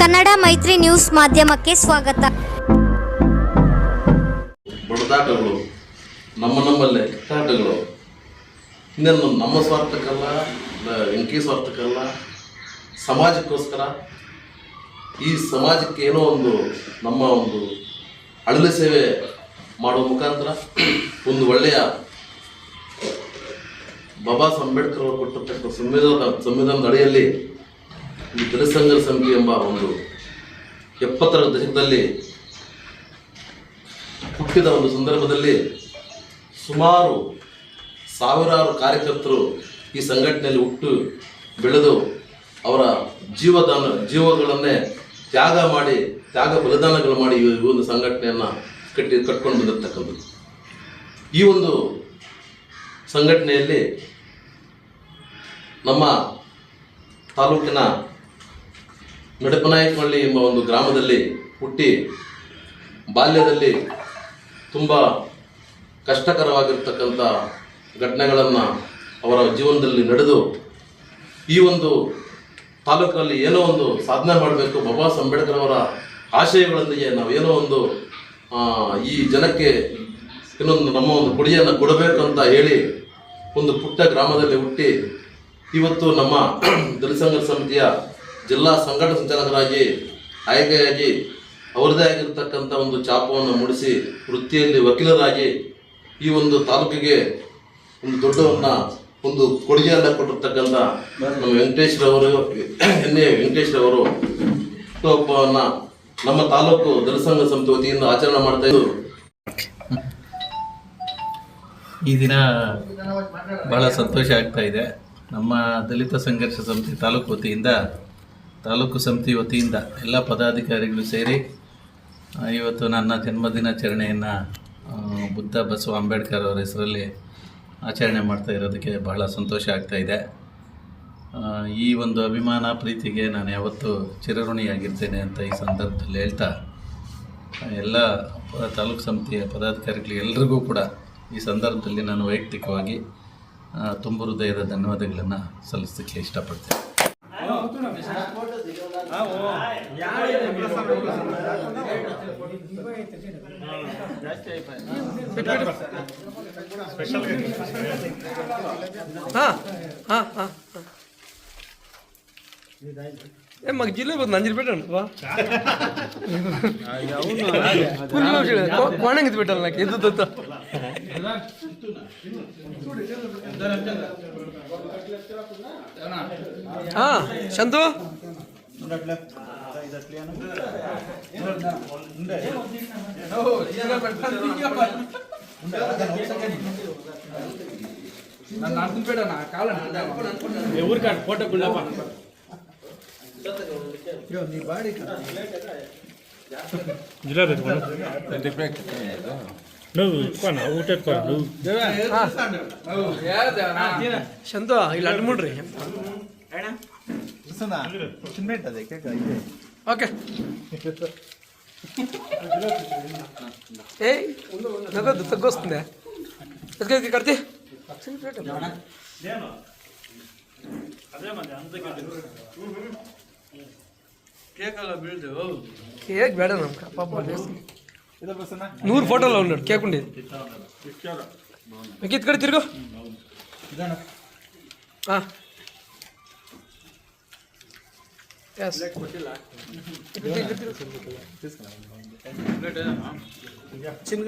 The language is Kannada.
ಕನ್ನಡ ಮೈತ್ರಿ ನ್ಯೂಸ್ ಮಾಧ್ಯಮಕ್ಕೆ ಸ್ವಾಗತ. ಬಡದಾಟಗಳು, ನಮ್ಮ ನಮ್ಮಲ್ಲೇ ಕಿತ್ತಾಟಗಳು. ಇನ್ನೇನು ನಮ್ಮ ಸ್ವಾರ್ಥಕ್ಕಲ್ಲ ವೆಂಕಿ ಸ್ವಾರ್ಥಕ್ಕಲ್ಲ, ಸಮಾಜಕ್ಕೋಸ್ಕರ ಈ ಸಮಾಜಕ್ಕೆ ಏನೋ ಒಂದು ನಮ್ಮ ಒಂದು ಅಳಲು ಸೇವೆ ಮಾಡುವ ಮುಖಾಂತರ ಒಂದು ಒಳ್ಳೆಯ ಬಾಬಾ ಸಾಹೇಬ್ ಅಂಬೇಡ್ಕರ್ ಅವರು ಕೊಟ್ಟಿರ್ತಕ್ಕಂಥ ಸಂವಿಧಾನ ಸಂವಿಧಾನದ ಅಡಿಯಲ್ಲಿ ಈ ದಲಿತ ಸಮಿತಿ ಎಂಬ ಒಂದು ಎಪ್ಪತ್ತರ ದಶಕದಲ್ಲಿ ಹುಟ್ಟಿದ ಒಂದು ಸಂದರ್ಭದಲ್ಲಿ ಸುಮಾರು ಸಾವಿರಾರು ಕಾರ್ಯಕರ್ತರು ಈ ಸಂಘಟನೆಯಲ್ಲಿ ಹುಟ್ಟು ಬೆಳೆದು ಅವರ ಜೀವದಾನ, ಜೀವಗಳನ್ನೇ ತ್ಯಾಗ ಮಾಡಿ, ತ್ಯಾಗ ಬಲಿದಾನಗಳು ಮಾಡಿ ಈ ಒಂದು ಸಂಘಟನೆಯನ್ನು ಕಟ್ಟಿ, ಕಟ್ಕೊಂಡು ಬಂದಿರತಕ್ಕಂಥದ್ದು. ಈ ಒಂದು ಸಂಘಟನೆಯಲ್ಲಿ ನಮ್ಮ ತಾಲೂಕಿನ ನಡಪನಾಯಕನಹಳ್ಳಿ ಎಂಬ ಒಂದು ಗ್ರಾಮದಲ್ಲಿ ಹುಟ್ಟಿ ಬಾಲ್ಯದಲ್ಲಿ ತುಂಬ ಕಷ್ಟಕರವಾಗಿರ್ತಕ್ಕಂಥ ಘಟನೆಗಳನ್ನು ಅವರ ಜೀವನದಲ್ಲಿ ನಡೆದು ಈ ಒಂದು ತಾಲೂಕಿನಲ್ಲಿ ಏನೋ ಒಂದು ಸಾಧನೆ ಮಾಡಬೇಕು ಬಾಬಾ ಸಾಹೇಬ್ ಅಂಬೇಡ್ಕರ್ ಅವರ ಆಶಯಗಳೊಂದಿಗೆ ನಾವೇನೋ ಒಂದು ಈ ಜನಕ್ಕೆ ಇನ್ನೊಂದು ನಮ್ಮ ಒಂದು ಕೊಡುಗೆಯನ್ನು ಕೊಡಬೇಕು ಅಂತ ಹೇಳಿ ಒಂದು ಪುಟ್ಟ ಗ್ರಾಮದಲ್ಲಿ ಹುಟ್ಟಿ ಇವತ್ತು ನಮ್ಮ ದಲಿತ ಸಮಿತಿಯ ಜಿಲ್ಲಾ ಸಂಘಟ ಸಂಚಾಲಕರಾಗಿ, ಆಯ್ಕೆಯಾಗಿ, ಅವರದೇ ಆಗಿರತಕ್ಕಂಥ ಒಂದು ಚಾಪವನ್ನು ಮೂಡಿಸಿ ವೃತ್ತಿಯಲ್ಲಿ ವಕೀಲರಾಗಿ ಈ ಒಂದು ತಾಲೂಕಿಗೆ ಒಂದು ದೊಡ್ಡವನ್ನ, ಒಂದು ಕೊಡುಗೆಯನ್ನು ಕೊಟ್ಟಿರ್ತಕ್ಕಂಥ ನಮ್ಮ ವೆಂಕಟೇಶ್ರವರು ಎನ್ ಎ ವೆಂಕಟೇಶ್ರವರು ಹುಟ್ಟುಹಬ್ಬವನ್ನು ನಮ್ಮ ತಾಲೂಕು ದಲಿತ ಸಂಸ್ಥೆ ವತಿಯಿಂದ ಆಚರಣೆ ಮಾಡ್ತಾ ಇದ್ದು ಈ ದಿನ ಭಾಳ ಸಂತೋಷ ಆಗ್ತಾ ಇದೆ. ನಮ್ಮ ದಲಿತ ಸಂಘರ್ಷ ಸಮಿತಿ ತಾಲೂಕು ವತಿಯಿಂದ ತಾಲೂಕು ಸಮಿತಿ ವತಿಯಿಂದ ಎಲ್ಲ ಪದಾಧಿಕಾರಿಗಳು ಸೇರಿ ಇವತ್ತು ನನ್ನ ಜನ್ಮದಿನಾಚರಣೆಯನ್ನು ಬುದ್ಧ ಬಸವ ಅಂಬೇಡ್ಕರ್ ಅವರ ಹೆಸರಲ್ಲಿ ಆಚರಣೆ ಮಾಡ್ತಾ ಇರೋದಕ್ಕೆ ಬಹಳ ಸಂತೋಷ ಆಗ್ತಾ ಇದೆ. ಈ ಒಂದು ಅಭಿಮಾನ ಪ್ರೀತಿಗೆ ನಾನು ಯಾವತ್ತೂ ಚಿರಋಣಿಯಾಗಿರ್ತೇನೆ ಅಂತ ಈ ಸಂದರ್ಭದಲ್ಲಿ ಹೇಳ್ತಾ, ಎಲ್ಲ ತಾಲೂಕು ಸಮಿತಿಯ ಪದಾಧಿಕಾರಿಗಳು ಎಲ್ರಿಗೂ ಕೂಡ ಈ ಸಂದರ್ಭದಲ್ಲಿ ನಾನು ವೈಯಕ್ತಿಕವಾಗಿ ತುಂಬು ಹೃದಯದ ಧನ್ಯವಾದಗಳನ್ನು ಸಲ್ಲಿಸಲಿಕ್ಕೆ ಇಷ್ಟಪಡ್ತೇನೆ. ಏ ಮಗ ಜಿಲ್ಲೆ ಬಂದು ನಂಜಿರ್ಬೇಟ ಅನ್ವಾ ಕೊಣಂಗಿದ್ ಬಿಟ್ಟಲ್ಲ ನಾಕೆ. ಎದ್ದು ಹಾಂ ಚಂದು. ಊರು ಕಾಡು ಫೋಟೋ ಬಿಡಪ್ಪ ಜಿಲ್ಲೆ ಚಂದ ಇಲ್ಲಿ ಅಡ್ಮುಡ್ರಿ ಓಕೆ ಏಯ್ ನಗದು ತಗ್ಗೋಸ್ತಂದೆ ಅದಕ್ಕೆ ಕರ್ತಿ ಕೇಕ್ ಬೇಡ ನಮ್ಗೆ ಪಾಪ నూరు ఫోటోలో ఉన్నాడు కేక్ ఉండేది మీకు ఇక్కడ తిరుగు. చిన్న